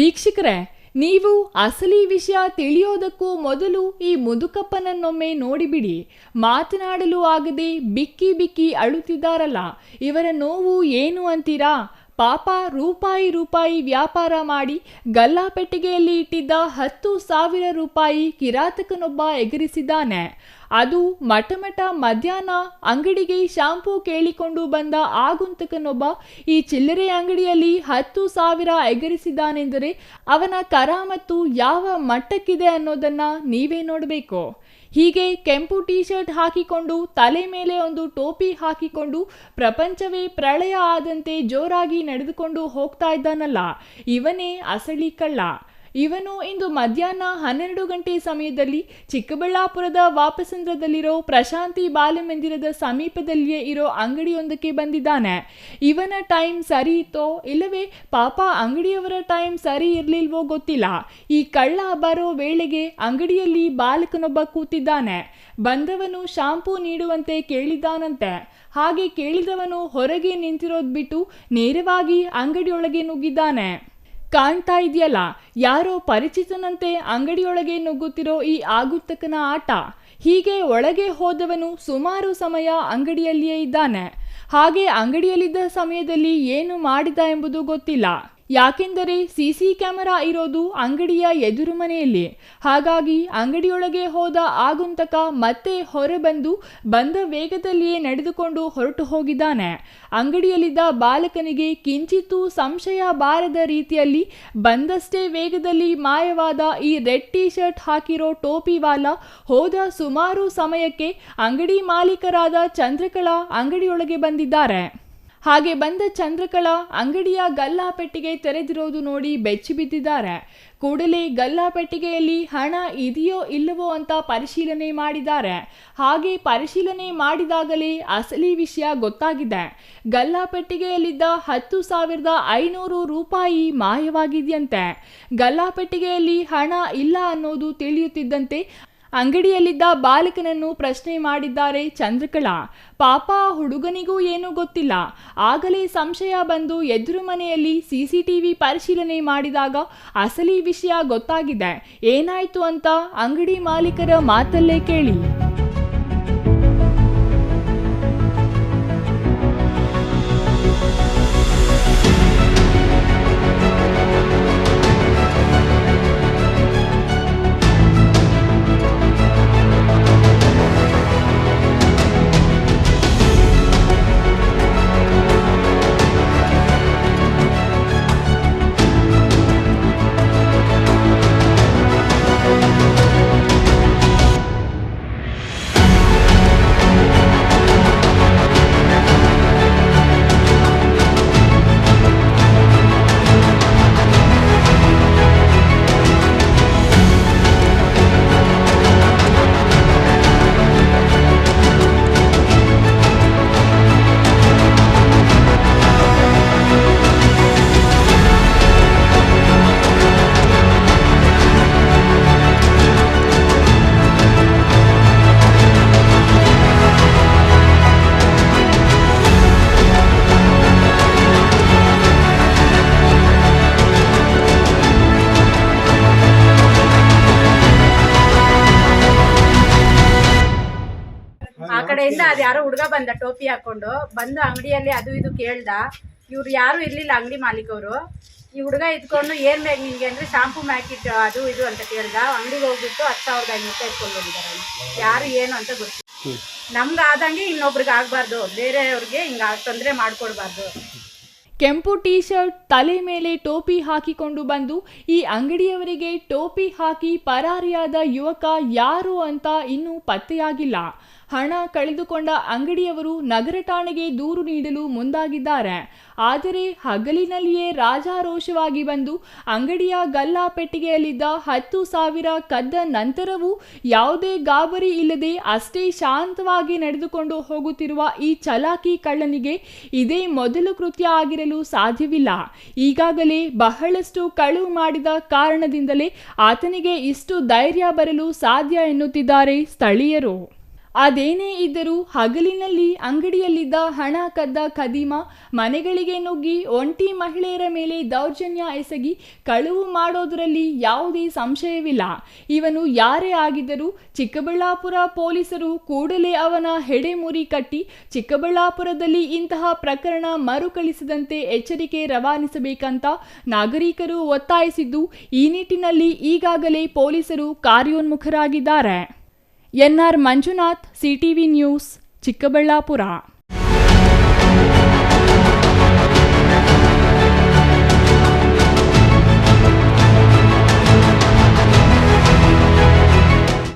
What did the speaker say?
ವೀಕ್ಷಕರೇ, ನೀವು ಅಸಲಿ ವಿಷಯ ತಿಳಿಯೋದಕ್ಕೂ ಮೊದಲು ಈ ಮುದುಕಪ್ಪನನ್ನೊಮ್ಮೆ ನೋಡಿಬಿಡಿ. ಮಾತನಾಡಲು ಆಗದೆ ಬಿಕ್ಕಿ ಬಿಕ್ಕಿ ಅಳುತ್ತಿದ್ದಾರಲ್ಲ, ಇವರ ನೋವು ಏನು ಅಂತೀರಾ? ಪಾಪ ರೂಪಾಯಿ ರೂಪಾಯಿ ವ್ಯಾಪಾರ ಮಾಡಿ ಗಲ್ಲಾಪೆಟ್ಟಿಗೆಯಲ್ಲಿ ಇಟ್ಟಿದ್ದ ಹತ್ತು ಸಾವಿರ ರೂಪಾಯಿ ಕಿರಾತಕನೊಬ್ಬ ಎಗರಿಸಿದ್ದಾನೆ. ಅದು ಮಟಮಟ ಮಧ್ಯಾಹ್ನ ಅಂಗಡಿಗೆ ಶಾಂಪೂ ಕೇಳಿಕೊಂಡು ಬಂದ ಆಗುಂತಕನೊಬ್ಬ ಈ ಚಿಲ್ಲರೆ ಅಂಗಡಿಯಲ್ಲಿ ಹತ್ತು ಸಾವಿರ ಎಗರಿಸಿದ್ದಾನೆಂದರೆ ಅವನ ಕರಾಮತ್ತು ಯಾವ ಮಟ್ಟಕ್ಕಿದೆ ಅನ್ನೋದನ್ನು ನೀವೇ ನೋಡಬೇಕು. ಹೀಗೆ ಕೆಂಪು ಟೀ ಶರ್ಟ್ ಹಾಕಿಕೊಂಡು ತಲೆ ಮೇಲೆ ಒಂದು ಟೋಪಿ ಹಾಕಿಕೊಂಡು ಪ್ರಪಂಚವೇ ಪ್ರಳಯ ಆದಂತೆ ಜೋರಾಗಿ ನಡೆದುಕೊಂಡು ಹೋಗ್ತಾ ಇದ್ದಾನಲ್ಲ. ಇವನೇ ಅಸಳಿ ಕಳ್ಳ. ಇವನು ಇಂದು ಮಧ್ಯಾಹ್ನ ಹನ್ನೆರಡು ಗಂಟೆ ಸಮಯದಲ್ಲಿ ಚಿಕ್ಕಬಳ್ಳಾಪುರದ ವಾಪಸಂದ್ರದಲ್ಲಿರೋ ಪ್ರಶಾಂತಿ ಬಾಲಮಂದಿರದ ಸಮೀಪದಲ್ಲಿಯೇ ಇರೋ ಅಂಗಡಿಯೊಂದಕ್ಕೆ ಬಂದಿದ್ದಾನೆ. ಇವನ ಟೈಮ್ ಸರಿ ಇತ್ತೋ ಇಲ್ಲವೇ ಪಾಪ ಅಂಗಡಿಯವರ ಟೈಮ್ ಸರಿ ಇರಲಿಲ್ವೋ ಗೊತ್ತಿಲ್ಲ. ಈ ಕಳ್ಳ ಬರೋ ವೇಳೆಗೆ ಅಂಗಡಿಯಲ್ಲಿ ಬಾಲಕನೊಬ್ಬ ಕೂತಿದ್ದಾನೆ. ಬಂದವನು ಶಾಂಪೂ ನೀಡುವಂತೆ ಕೇಳಿದ್ದಾನಂತೆ. ಹಾಗೆ ಕೇಳಿದವನು ಹೊರಗೆ ನಿಂತಿರೋದ್ ಬಿಟ್ಟು ನೇರವಾಗಿ ಅಂಗಡಿಯೊಳಗೆ ನುಗ್ಗಿದ್ದಾನೆ. ಕಾಣ್ತಾ ಇದೆಯಲ್ಲ? ಯಾರೋ ಪರಿಚಿತನಂತೆ ಅಂಗಡಿಯೊಳಗೆ ನುಗ್ಗುತ್ತಿರೋ ಈ ಆಗುತ್ತಕನ ಆಟ? ಹೀಗೆ ಒಳಗೆ ಹೋದವನು ಸುಮಾರು ಸಮಯ ಅಂಗಡಿಯಲ್ಲಿಯೇ ಇದ್ದಾನೆ. ಹಾಗೆ ಅಂಗಡಿಯಲ್ಲಿದ್ದ ಸಮಯದಲ್ಲಿ ಏನು ಮಾಡಿದ ಎಂಬುದು ಗೊತ್ತಿಲ್ಲ. ಯಾಕೆಂದರೆ ಸಿ ಸಿ ಕ್ಯಾಮೆರಾ ಇರೋದು ಅಂಗಡಿಯ ಎದುರು ಮನೆಯಲ್ಲಿ. ಹಾಗಾಗಿ ಅಂಗಡಿಯೊಳಗೆ ಹೋದ ಆಗುಂತಕ ಮತ್ತೆ ಹೊರ ಬಂದು ಬಂದ ವೇಗದಲ್ಲಿಯೇ ನಡೆದುಕೊಂಡು ಹೊರಟು ಹೋಗಿದ್ದಾನೆ. ಅಂಗಡಿಯಲ್ಲಿದ್ದ ಬಾಲಕನಿಗೆ ಕಿಂಚಿತ್ತೂ ಸಂಶಯ ಬಾರದ ರೀತಿಯಲ್ಲಿ ಬಂದಷ್ಟೇ ವೇಗದಲ್ಲಿ ಮಾಯವಾದ ಈ ರೆಡ್ ಟೀ ಶರ್ಟ್ ಹಾಕಿರೋ ಟೋಪಿವಾಲ ಹೋದ ಸುಮಾರು ಸಮಯಕ್ಕೆ ಅಂಗಡಿ ಮಾಲೀಕರಾದ ಚಂದ್ರಕಲಾ ಅಂಗಡಿಯೊಳಗೆ ಬಂದಿದ್ದಾರೆ. ಹಾಗೆ ಬಂದ ಚಂದ್ರಕಲಾ ಅಂಗಡಿಯ ಗಲ್ಲಾ ಪೆಟ್ಟಿಗೆ ತೆರೆದಿರೋದು ನೋಡಿ ಬೆಚ್ಚಿ ಬಿದ್ದಿದ್ದಾರೆ. ಕೂಡಲೇ ಗಲ್ಲಾ ಪೆಟ್ಟಿಗೆಯಲ್ಲಿ ಹಣ ಇದೆಯೋ ಇಲ್ಲವೋ ಅಂತ ಪರಿಶೀಲನೆ ಮಾಡಿದ್ದಾರೆ. ಹಾಗೆ ಪರಿಶೀಲನೆ ಮಾಡಿದಾಗಲೇ ಅಸಲಿ ವಿಷಯ ಗೊತ್ತಾಗಿದೆ. ಗಲ್ಲಾ ಪೆಟ್ಟಿಗೆಯಲ್ಲಿದ್ದ ಹತ್ತು ಸಾವಿರದ ಐನೂರು ರೂಪಾಯಿ ಮಾಯವಾಗಿದೆಯಂತೆ. ಗಲ್ಲಾಪೆಟ್ಟಿಗೆಯಲ್ಲಿ ಹಣ ಇಲ್ಲ ಅನ್ನೋದು ತಿಳಿಯುತ್ತಿದ್ದಂತೆ ಅಂಗಡಿಯಲ್ಲಿದ್ದ ಬಾಲಕನನ್ನು ಪ್ರಶ್ನೆ ಮಾಡಿದ್ದಾರೆ ಚಂದ್ರಕಲಾ. ಪಾಪ ಹುಡುಗನಿಗೂ ಏನೂ ಗೊತ್ತಿಲ್ಲ. ಆಗಲೇ ಸಂಶಯ ಬಂದು ಎದುರು ಮನೆಯಲ್ಲಿ ಸಿಸಿಟಿವಿ ಪರಿಶೀಲನೆ ಮಾಡಿದಾಗ ಅಸಲಿ ವಿಷಯ ಗೊತ್ತಾಗಿದೆ. ಏನಾಯಿತು ಅಂತ ಅಂಗಡಿ ಮಾಲೀಕರ ಮಾತಲ್ಲೇ ಕೇಳಿ. ಕಡೆಯಿಂದ ಅದು ಯಾರೋ ಹುಡುಗ ಬಂದ ಟೋಪಿ ಹಾಕೊಂಡು ಬಂದು ಅಂಗಡಿಯಲ್ಲಿ ಅದು ಇದು ಕೇಳ್ದ. ಇವ್ರು ಯಾರು ಇರ್ಲಿಲ್ಲ ಅಂಗಡಿ ಮಾಲೀಕವರು. ಈ ಹುಡುಗ ಇದ್ಕೊಂಡು ಏನ್ ಬೇಕು ನಿಂಗೆ ಅಂದ್ರೆ ಶಾಂಪು ಮ್ಯಾಕಿಟ್ ಅದು ಇದು ಅಂತ ಕೇಳ್ದ. ಅಂಗಡಿಗೆ ಹೋಗ್ಬಿಟ್ಟು ಹತ್ತು ಸಾವಿರದ ಐನೂರು ರೂಪಾಯಿ ಇಟ್ಕೊಂಡು ಹೋಗಿದ್ದಾರೆ ಯಾರು ಏನು ಅಂತ ಗೊತ್ತಿಲ್ಲ. ನಮ್ಗೆ ಆದಂಗೆ ಇನ್ನೊಬ್ರಿಗೆ ಆಗ್ಬಾರ್ದು. ಬೇರೆಯವ್ರಿಗೆ ಹಿಂಗ ತೊಂದರೆ ಮಾಡ್ಕೊಡ್ಬಾರ್ದು. ಕೆಂಪು ಟೀ ಶರ್ಟ್ ತಲೆ ಮೇಲೆ ಟೋಪಿ ಹಾಕಿಕೊಂಡು ಬಂದು ಈ ಅಂಗಡಿಯವರಿಗೆ ಟೋಪಿ ಹಾಕಿ ಪರಾರಿಯಾದ ಯುವಕ ಯಾರು ಅಂತ ಇನ್ನೂ ಪತ್ತೆಯಾಗಿಲ್ಲ. ಹಣ ಕಳೆದುಕೊಂಡ ಅಂಗಡಿಯವರು ನಗರ ಠಾಣೆಗೆ ದೂರು ನೀಡಲು ಮುಂದಾಗಿದ್ದಾರೆ. ಆದರೆ ಹಗಲಿನಲ್ಲಿಯೇ ರಾಜಾರೋಷವಾಗಿ ಬಂದು ಅಂಗಡಿಯ ಗಲ್ಲಾ ಪೆಟ್ಟಿಗೆಯಲ್ಲಿದ್ದ ಹತ್ತು ಸಾವಿರ ಕದ್ದ ನಂತರವೂ ಯಾವುದೇ ಗಾಬರಿ ಇಲ್ಲದೆ ಅಷ್ಟೇ ಶಾಂತವಾಗಿ ನಡೆದುಕೊಂಡು ಹೋಗುತ್ತಿರುವ ಈ ಚಲಾಕಿ ಕಳ್ಳನಿಗೆ ಇದೇ ಮೊದಲು ಕೃತ್ಯ ಆಗಿರಲು ಸಾಧ್ಯವಿಲ್ಲ. ಈಗಾಗಲೇ ಬಹಳಷ್ಟು ಕಳುವು ಮಾಡಿದ ಕಾರಣದಿಂದಲೇ ಆತನಿಗೆ ಇಷ್ಟು ಧೈರ್ಯ ಬರಲು ಸಾಧ್ಯ ಎನ್ನುತ್ತಿದ್ದಾರೆ ಸ್ಥಳೀಯರು. ಅದೇನೇ ಇದ್ದರೂ ಹಗಲಿನಲ್ಲಿ ಅಂಗಡಿಯಲ್ಲಿದ್ದ ಹಣ ಕದ್ದ ಕದೀಮ ಮನೆಗಳಿಗೆ ನುಗ್ಗಿ ಒಂಟಿ ಮಹಿಳೆಯರ ಮೇಲೆ ದೌರ್ಜನ್ಯ ಎಸಗಿ ಕಳುವು ಮಾಡೋದರಲ್ಲಿ ಯಾವುದೇ ಸಂಶಯವಿಲ್ಲ. ಇವನು ಯಾರೇ ಆಗಿದ್ದರೂ ಚಿಕ್ಕಬಳ್ಳಾಪುರ ಪೊಲೀಸರು ಕೂಡಲೇ ಅವನ ಹೆಡೆಮುರಿ ಕಟ್ಟಿ ಚಿಕ್ಕಬಳ್ಳಾಪುರದಲ್ಲಿ ಇಂತಹ ಪ್ರಕರಣ ಮರುಕಳಿಸದಂತೆ ಎಚ್ಚರಿಕೆ ರವಾನಿಸಬೇಕಂತ ನಾಗರಿಕರು ಒತ್ತಾಯಿಸಿದ್ದು, ಈ ನಿಟ್ಟಿನಲ್ಲಿ ಈಗಾಗಲೇ ಪೊಲೀಸರು ಕಾರ್ಯೋನ್ಮುಖರಾಗಿದ್ದಾರೆ. N R Manjunath CTV news Chikkaballapur